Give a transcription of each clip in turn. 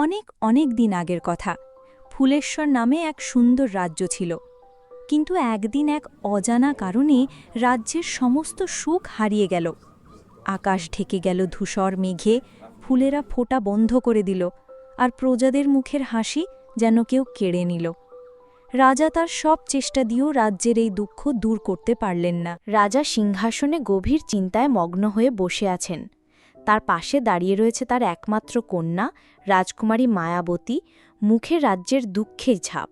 অনেক অনেক দিন আগের কথা। ফুলেশ্বর নামে এক সুন্দর রাজ্য ছিল। কিন্তু একদিন এক অজানা কারণে রাজ্যের সমস্ত সুখ হারিয়ে গেল। আকাশ ঢেকে গেল ধূসর মেঘে, ফুলেরা ফোঁটা বন্ধ করে দিল আর প্রজাদের মুখের হাসি যেন কেউ কেড়ে নিল। রাজা তার সব চেষ্টা দিয়েও রাজ্যের এই দুঃখ দূর করতে পারলেন না। রাজা সিংহাসনে গভীর চিন্তায় মগ্ন হয়ে বসে আছেন। তার পাশে দাঁড়িয়ে রয়েছে তার একমাত্র কন্যা রাজকুমারী মায়াবতী মুখে রাজ্যের দুঃখের ছাপ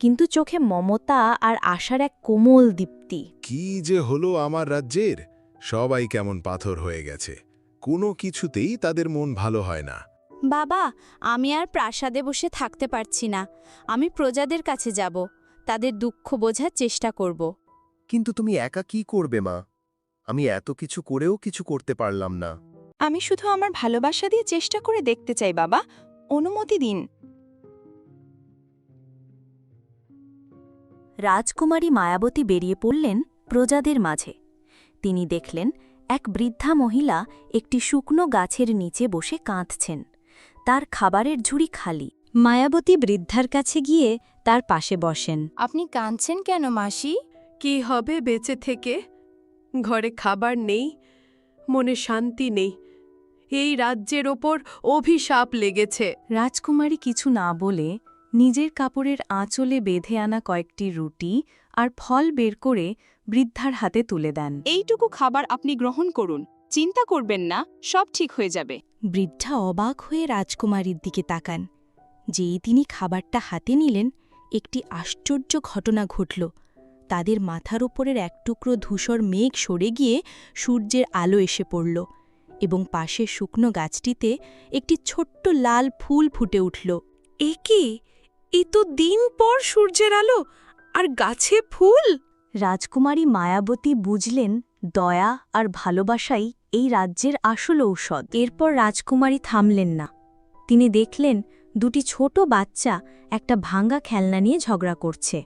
কিন্তু চোখে মমতা আর আশার এক কোমল দীপ্তি। কি যে হলো আমার রাজ্যের? সবাই কেমন পাথর হয়ে গেছে। কোনো কিছুতেই তাদের মন ভালো হয় না। বাবা আমি আর প্রাসাদে বসে থাকতে পারছি না। আমি প্রজাদের কাছে যাব। তাদের দুঃখ বোঝার চেষ্টা করব। কিন্তু তুমি একা কি করবে মা? আমি এত কিছু করেও কিছু করতে পারলাম না। আমি শুধু আমার ভালোবাসা দিয়ে চেষ্টা করে দেখতে চাই বাবা। অনুমতি দিন। রাজকুমারী মায়াবতী বেরিয়ে পড়লেন প্রজাদের মাঝে। তিনি দেখলেন এক বৃদ্ধা মহিলা একটি শুকনো গাছের নিচে বসে কাঁদছেন। তার খাবারের ঝুড়ি খালি। মায়াবতী বৃদ্ধার কাছে গিয়ে তার পাশে বসেন। আপনি কাঁদছেন কেন মাসি? কি হবে বেঁচে থেকে? ঘরে খাবার নেই মনে শান্তি নেই। এই রাজ্যের ওপর অভিশাপ লেগেছে। রাজকুমারী কিছু না বলে নিজের কাপড়ের আঁচলে বেঁধে আনা কয়েকটি রুটি আর ফল বের করে বৃদ্ধার হাতে তুলে দেন। এইটুকু খাবার আপনি গ্রহণ করুন চিন্তা করবেন না সব ঠিক হয়ে যাবে। বৃদ্ধা অবাক হয়ে রাজকুমারীর দিকে তাকান। যেই তিনি খাবারটা হাতে নিলেন একটি আশ্চর্য ঘটনা ঘটল। তাদের মাথার ওপরের এক টুকরো ধূসর মেঘ সরে গিয়ে সূর্যের আলো এসে পড়ল। এবং পাশের শুকনো গাছটিতে একটি ছোট্ট লাল ফুল ফুটে উঠল। এ কি? এ তো দিন পর সূর্যের আলো, আর গাছে ফুল? রাজকুমারী মায়াবতী বুঝলেন দয়া আর ভালোবাসাই এই রাজ্যের আসল ঔষধ। এরপর রাজকুমারী থামলেন না। তিনি দেখলেন দুটি ছোট বাচ্চা একটা ভাঙ্গা খেলনা নিয়ে ঝগড়া করছে।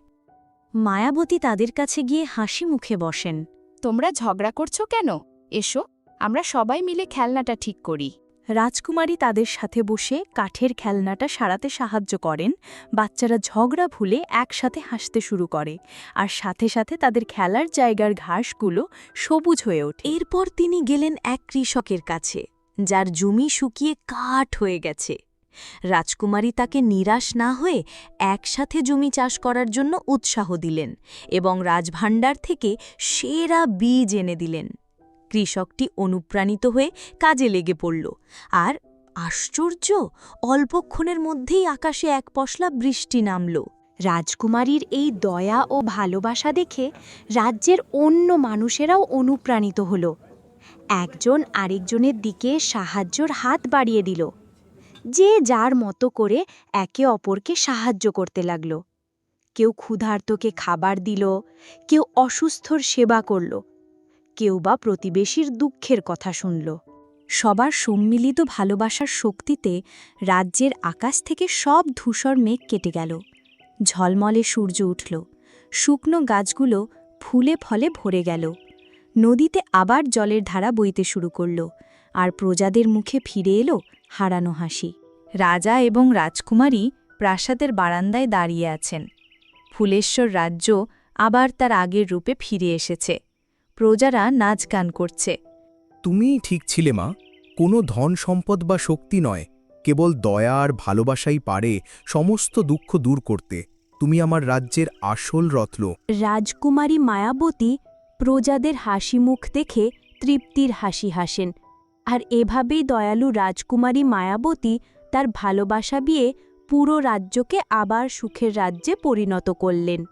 মায়াবতী তাদের কাছে গিয়ে হাসি মুখে বসেন। তোমরা ঝগড়া করছ কেন? এসো। আমরা সবাই মিলে খেলনাটা ঠিক করি। রাজকুমারী তাদের সাথে বসে কাঠের খেলনাটা সারাতে সাহায্য করেন। বাচ্চারা ঝগড়া ভুলে একসাথে হাসতে শুরু করে। আর সাথে সাথে তাদের খেলার জায়গার ঘাসগুলো সবুজ হয়ে ওঠে। এরপর তিনি গেলেন এক কৃষকের কাছে, যার জমি শুকিয়ে কাঠ হয়ে গেছে। রাজকুমারী তাকে নিরাশ না হয়ে একসাথে জমি চাষ করার জন্য উৎসাহ দিলেন এবং রাজভাণ্ডার থেকে সেরা বীজ এনে দিলেন। কৃষকটি অনুপ্রাণিত হয়ে কাজে লেগে পড়ল। আর আশ্চর্য, অল্পক্ষণের মধ্যেই আকাশে এক পশলা বৃষ্টি নামল। রাজকুমারীর এই দয়া ও ভালোবাসা দেখে রাজ্যের অন্য মানুষেরাও অনুপ্রাণিত হল। একজন আরেকজনের দিকে সাহায্যর হাত বাড়িয়ে দিল। যে যার মতো করে একে অপরকে সাহায্য করতে লাগল। কেউ ক্ষুধার্তকে খাবার দিল, কেউ অসুস্থর সেবা করল। কেউ বা প্রতিবেশীর দুঃখের কথা শুনল। সবার সম্মিলিত ভালোবাসার শক্তিতে রাজ্যের আকাশ থেকে সব ধূসর মেঘ কেটে গেল। ঝলমলে সূর্য উঠল। শুকনো গাছগুলো ফুলে ফলে ভরে গেল। নদীতে আবার জলের ধারা বইতে শুরু করল আর প্রজাদের মুখে ফিরে এলো হারানো হাসি। রাজা এবং রাজকুমারী প্রাসাদের বারান্দায় দাঁড়িয়ে আছেন। ফুলেশ্বর রাজ্য আবার তার আগের রূপে ফিরে এসেছে। প্রজারা নাচ গান করছে। তুমিই ঠিক ছিলে মা। কোনো ধন সম্পদ বা শক্তি নয়। কেবল দয়া আর ভালোবাসাই পারে সমস্ত দুঃখ দূর করতে। তুমি আমার রাজ্যের আসল রত্ন। রাজকুমারী মায়াবতী প্রজাদের হাসি মুখ দেখে তৃপ্তির হাসি হাসেন। আর এভাবেই দয়ালু রাজকুমারী মায়াবতী তার ভালোবাসা বিয়ে পুরো রাজ্যকে আবার সুখের রাজ্যে পরিণত করলেন।